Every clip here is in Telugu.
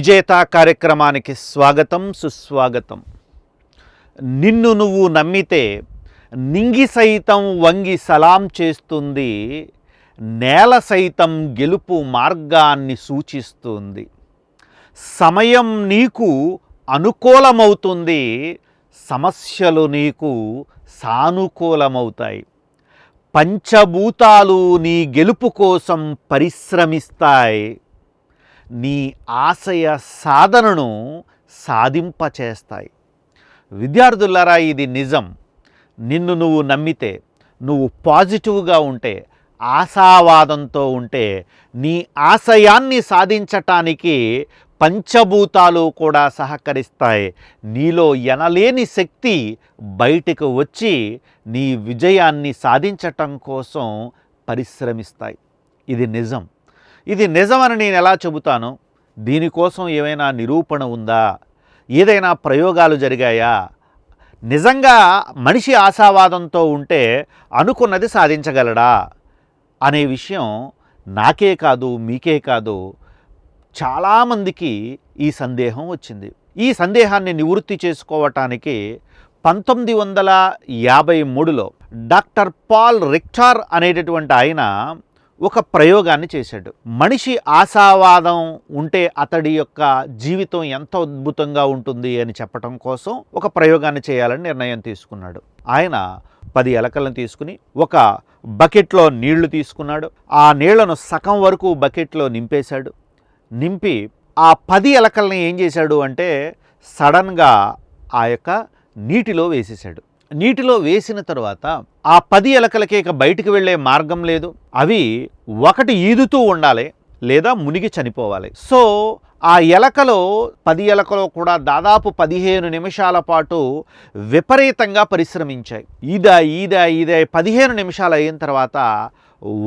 విజేత కార్యక్రమానికి స్వాగతం సుస్వాగతం. నిన్ను నువ్వు నమ్మితే నింగి సైతం వంగి సలాం చేస్తుంది నేల సైతం గెలుపు మార్గాన్ని సూచిస్తుంది. సమయం నీకు అనుకూలమవుతుంది సమస్యలు నీకు సానుకూలమవుతాయి. పంచభూతాలు నీ గెలుపు కోసం పరిశ్రమిస్తాయి. నీ ఆశయ సాధనను సాధింపచేస్తాయి. విద్యార్థులారా ఇది నిజం. నిన్ను నువ్వు నమ్మితే నువ్వు పాజిటివ్గా ఉంటే ఆశావాదంతో ఉంటే నీ ఆశయాన్ని సాధించటానికి పంచభూతాలు కూడా సహకరిస్తాయి. నీలో ఎనలేని శక్తి బయటకు వచ్చి నీ విజయాన్ని సాధించటం కోసం పరిశ్రమిస్తాయి. ఇది నిజం. ఇది నిజమని నేను ఎలా చెబుతాను? దీనికోసం ఏమైనా నిరూపణ ఉందా? ఏదైనా ప్రయోగాలు జరిగాయా? నిజంగా మనిషి ఆశావాదంతో ఉంటే అనుకున్నది సాధించగలడా? అనే విషయం నాకే కాదు మీకే కాదు చాలామందికి ఈ సందేహం వచ్చింది. ఈ సందేహాన్ని నివృత్తి చేసుకోవటానికి పంతొమ్మిది వందల యాభై మూడులో డాక్టర్ పాల్ రిక్టార్ అనేటటువంటి ఆయన ఒక ప్రయోగాన్ని చేశాడు. మనిషి ఆశావాదం ఉంటే అతడి యొక్క జీవితం ఎంత అద్భుతంగా ఉంటుంది అని చెప్పటం కోసం ఒక ప్రయోగాన్ని చేయాలని నిర్ణయం తీసుకున్నాడు. ఆయన పది ఎలకలను తీసుకుని ఒక బకెట్లో నీళ్ళు తీసుకున్నాడు. ఆ నీళ్ళను సగం వరకు బకెట్లో నింపేశాడు. నింపి ఆ పది ఎలకల్ని ఏం చేశాడు అంటే సడన్గా ఆ యొక్క నీటిలో వేసేశాడు. నీటిలో వేసిన తర్వాత ఆ పది ఎలకలకి ఇక బయటికి వెళ్ళే మార్గం లేదు. అవి ఒకటి ఈదుతూ ఉండాలి లేదా మునిగి చనిపోవాలి. సో ఆ ఎలకలో పది ఎలకలో కూడా దాదాపు పదిహేను నిమిషాల పాటు విపరీతంగా పరిశ్రమించాయి. ఈదా ఈదా ఈదా పదిహేను నిమిషాలు అయిన తర్వాత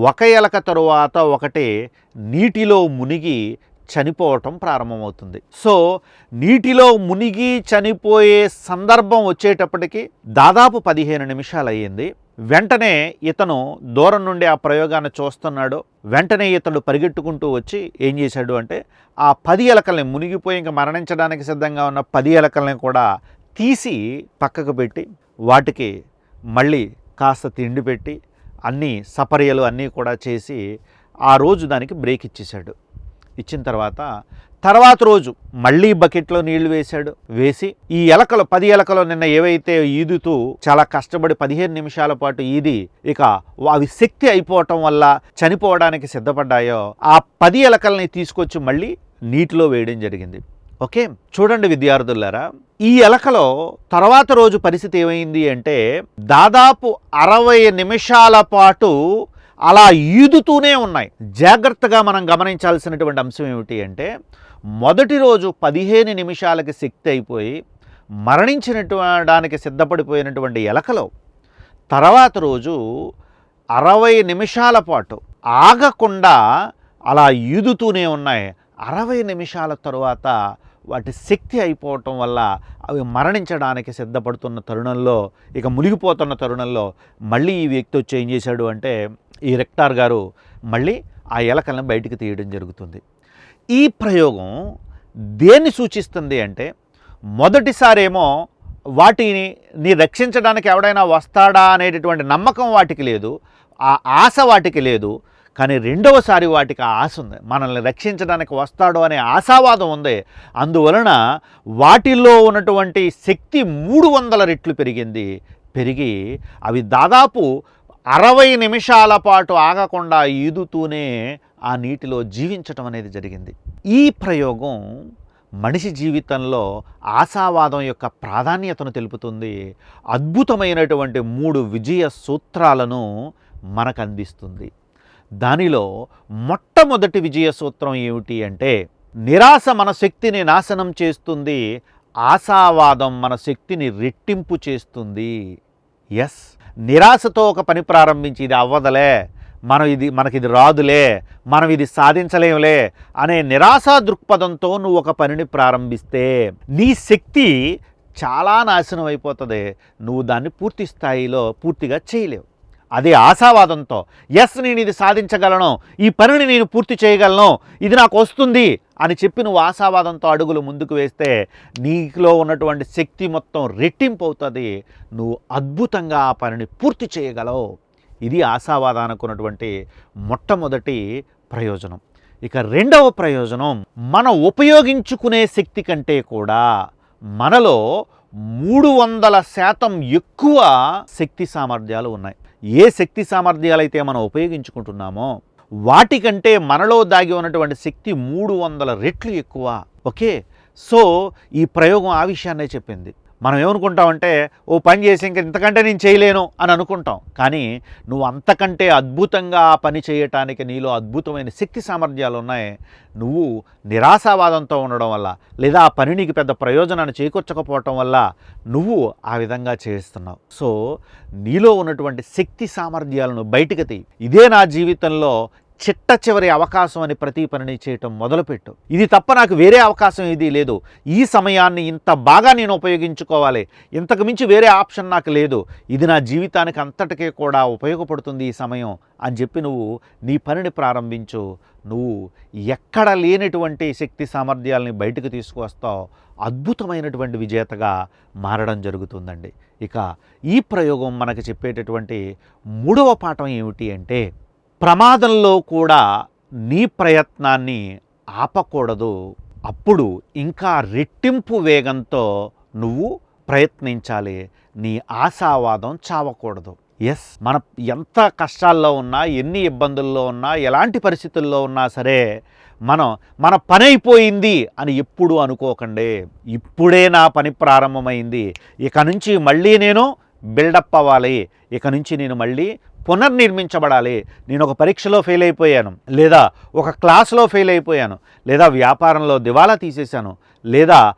ఒక ఎలక తరువాత ఒకటి నీటిలో మునిగి చనిపోవటం ప్రారంభమవుతుంది. సో నీటిలో మునిగి చనిపోయే సందర్భం వచ్చేటప్పటికి దాదాపు పదిహేను నిమిషాలు అయ్యింది వెంటనే ఇతను దూరం నుండి ఆ ప్రయోగాన్ని చూస్తున్నాడు. వెంటనే ఇతడు పరిగెట్టుకుంటూ వచ్చి ఏం చేశాడు అంటే ఆ పది ఎలకల్ని మునిగిపోయి ఇంకా మరణించడానికి సిద్ధంగా ఉన్న పది ఎలకల్ని కూడా తీసి పక్కకు పెట్టి వాటికి మళ్ళీ కాస్త తిండి పెట్టి అన్నీ సపర్యలు అన్నీ కూడా చేసి ఆ రోజు దానికి బ్రేక్ ఇచ్చేశాడు. ఇచ్చిన తర్వాత తర్వాత రోజు మళ్ళీ బకెట్లో నీళ్ళు వేశాడు. వేసి ఈ ఎలకలు పది ఎలకలు నిన్న ఏవైతే ఈదుతూ చాలా కష్టపడి పదిహేను నిమిషాల పాటు ఈది ఇక అవి శక్తి అయిపోవటం వల్ల చనిపోవడానికి సిద్ధపడ్డాయో ఆ పది ఎలకల్ని తీసుకొచ్చి మళ్ళీ నీటిలో వేయడం జరిగింది. ఓకే? చూడండి విద్యార్థులారా ఈ ఎలకలో తర్వాత రోజు పరిస్థితి ఏమైంది అంటే దాదాపు అరవై నిమిషాల పాటు అలా ఈదుతూనే ఉన్నాయి. జాగ్రత్తగా మనం గమనించాల్సినటువంటి అంశం ఏమిటి అంటే మొదటి రోజు పదిహేను నిమిషాలకి శక్తి అయిపోయి మరణించినటువడానికి సిద్ధపడిపోయినటువంటి ఎలకలో తర్వాత రోజు అరవై నిమిషాల పాటు ఆగకుండా అలా ఈదుతూనే ఉన్నాయి. అరవై నిమిషాల తరువాత వాటి శక్తి అయిపోవటం వల్ల అవి మరణించడానికి సిద్ధపడుతున్న తరుణంలో ఇక మునిగిపోతున్న తరుణంలో మళ్ళీ ఈ వ్యక్తి వచ్చి ఏం చేశాడు అంటే ఈ రెక్టార్ గారు మళ్ళీ ఆ ఎలకలను బయటికి తీయడం జరుగుతుంది. ఈ ప్రయోగం దేన్ని సూచిస్తుంది అంటే మొదటిసారేమో వాటిని నీ రక్షించడానికి ఎవడైనా వస్తాడా అనేటటువంటి నమ్మకం వాటికి లేదు ఆ ఆశ వాటికి లేదు కానీ రెండవసారి వాటికి ఆ ఆశ ఉంది. మనల్ని రక్షించడానికి వస్తాడు అనే ఆశావాదం ఉంది. అందువలన వాటిల్లో ఉన్నటువంటి శక్తి మూడు వందల రెట్లు పెరిగింది పెరిగి అవి దాదాపు అరవై నిమిషాల పాటు ఆగకుండా ఈదుతూనే ఆ నీటిలో జీవించటం అనేది జరిగింది. ఈ ప్రయోగం మనిషి జీవితంలో ఆశావాదం యొక్క ప్రాధాన్యతను తెలుపుతుంది. అద్భుతమైనటువంటి మూడు విజయ సూత్రాలను మనకు అందిస్తుంది. దానిలో మొట్టమొదటి విజయ సూత్రం ఏమిటి అంటే నిరాశ మన శక్తిని నాశనం చేస్తుంది ఆశావాదం మన శక్తిని రెట్టింపు చేస్తుంది. ఎస్. నిరాశతో ఒక పని ప్రారంభించి ఇది అవ్వదలే మనం ఇది మనకి ఇది రాదులే మనం ఇది సాధించలేములే అనే నిరాశా దృక్పథంతో నువ్వు ఒక పనిని ప్రారంభిస్తే నీ శక్తి చాలా నాశనం అయిపోతుంది. నువ్వు దాన్ని పూర్తి స్థాయిలో పూర్తిగా చేయలేవు. అదే ఆశావాదంతో ఎస్ నేను ఇది సాధించగలను ఈ పనిని నేను పూర్తి చేయగలను ఇది నాకు వస్తుంది అని చెప్పి నువ్వు ఆశావాదంతో అడుగులు ముందుకు వేస్తే నీలో ఉన్నటువంటి శక్తి మొత్తం రెట్టింపు అవుతుంది. నువ్వు అద్భుతంగా ఆ పనిని పూర్తి చేయగలవు. ఇది ఆశావాదానికి ఉన్నటువంటి మొట్టమొదటి ప్రయోజనం. ఇక రెండవ ప్రయోజనం మనం ఉపయోగించుకునే శక్తి కంటే కూడా మనలో మూడు వందల శాతం ఎక్కువ శక్తి సామర్థ్యాలు ఉన్నాయి. ఏ శక్తి సామర్థ్యాలైతే మనం ఉపయోగించుకుంటున్నామో వాటికంటే మనలో దాగి ఉన్నటువంటి శక్తి మూడు వందల రెట్లు ఎక్కువ. ఓకే? సో ఈ ప్రయోగం ఆ విషయాన్నే చెప్పింది. మనం ఏమనుకుంటామంటే ఓ పని చేసి ఇంక ఇంతకంటే నేను చేయలేను అని అనుకుంటాం. కానీ నువ్వు అంతకంటే అద్భుతంగా ఆ పని చేయటానికి నీలో అద్భుతమైన శక్తి సామర్థ్యాలు ఉన్నాయి. నువ్వు నిరాశావాదంతో ఉండడం వల్ల లేదా ఆ పని నీకు పెద్ద ప్రయోజనాన్ని చేకూర్చకపోవటం వల్ల నువ్వు ఆ విధంగా చేస్తున్నావు. సో నీలో ఉన్నటువంటి శక్తి సామర్థ్యాలను బయటకు తీ ఇదే నా జీవితంలో చిట్ట చివరి అవకాశం అని ప్రతి పనిని చేయటం మొదలుపెట్టు. ఇది తప్ప నాకు వేరే అవకాశం ఇది లేదు. ఈ సమయాన్ని ఇంత బాగా నేను ఉపయోగించుకోవాలి. ఇంతకు మించి వేరే ఆప్షన్ నాకు లేదు. ఇది నా జీవితానికి అంతటికే కూడా ఉపయోగపడుతుంది ఈ సమయం అని చెప్పి నువ్వు నీ పనిని ప్రారంభించు. నువ్వు ఎక్కడ లేనటువంటి శక్తి సామర్థ్యాలని బయటకు తీసుకువస్తావు. అద్భుతమైనటువంటి విజేతగా మారడం జరుగుతుందండి. ఇక ఈ ప్రయోగం మనకు చెప్పేటటువంటి మూడవ పాఠం ఏమిటి అంటే ప్రమాదంలో కూడా నీ ప్రయత్నాన్ని ఆపకూడదు. అప్పుడు ఇంకా రెట్టింపు వేగంతో నువ్వు ప్రయత్నించాలి. నీ ఆశావాదం చావకూడదు. ఎస్ మన ఎంత కష్టాల్లో ఉన్నా ఎన్ని ఇబ్బందుల్లో ఉన్నా ఎలాంటి పరిస్థితుల్లో ఉన్నా సరే మనం మన పని అయిపోయింది అని ఎప్పుడు అనుకోకండి. ఇప్పుడే నా పని ప్రారంభమైంది. ఇక నుంచి మళ్ళీ నేను బిల్డప్ అవ్వాలి. ఇక నుంచి నేను మళ్ళీ పునర్నిర్మించబడాలి. నేను ఒక పరీక్షలో ఫెయిల్ అయిపోయాను. లేదా ఒక క్లాస్లో ఫెయిల్ అయిపోయాను. లేదా వ్యాపారంలో దివాలా తీసేశాను. లేదా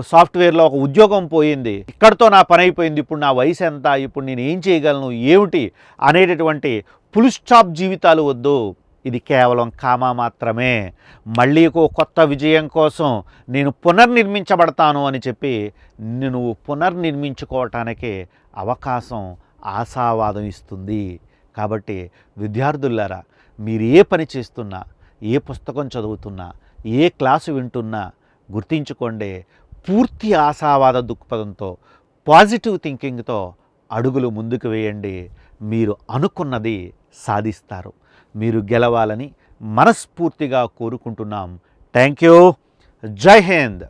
సాఫ్ట్వేర్లో ఒక ఉద్యోగం పోయింది. ఇక్కడితో నా పని అయిపోయింది. ఇప్పుడు నా వయసు ఎంత? ఇప్పుడు నేను ఏం చేయగలను? ఏమిటి? అనేటటువంటి ఫుల్ స్టాప్ జీవితాలు వద్దు. ఇది కేవలం కామా మాత్రమే. మళ్ళీ ఒక కొత్త విజయం కోసం నేను పునర్నిర్మించబడతాను అని చెప్పి నువ్వు పునర్నిర్మించుకోవటానికి అవకాశం ఆశావాదం ఇస్తుంది. కాబట్టి విద్యార్థులారా మీరు ఏ పని చేస్తున్నా ఏ పుస్తకం చదువుతున్నా ఏ క్లాసు వింటున్నా గుర్తించుకోండి పూర్తి ఆశావాద దృక్పథంతో పాజిటివ్ థింకింగ్తో అడుగులు ముందుకు వేయండి. మీరు అనుకున్నది సాధిస్తారు. మీరు గెలవాలని మనస్ఫూర్తిగా కోరుకుంటున్నాం. Thank you. జై హింద్.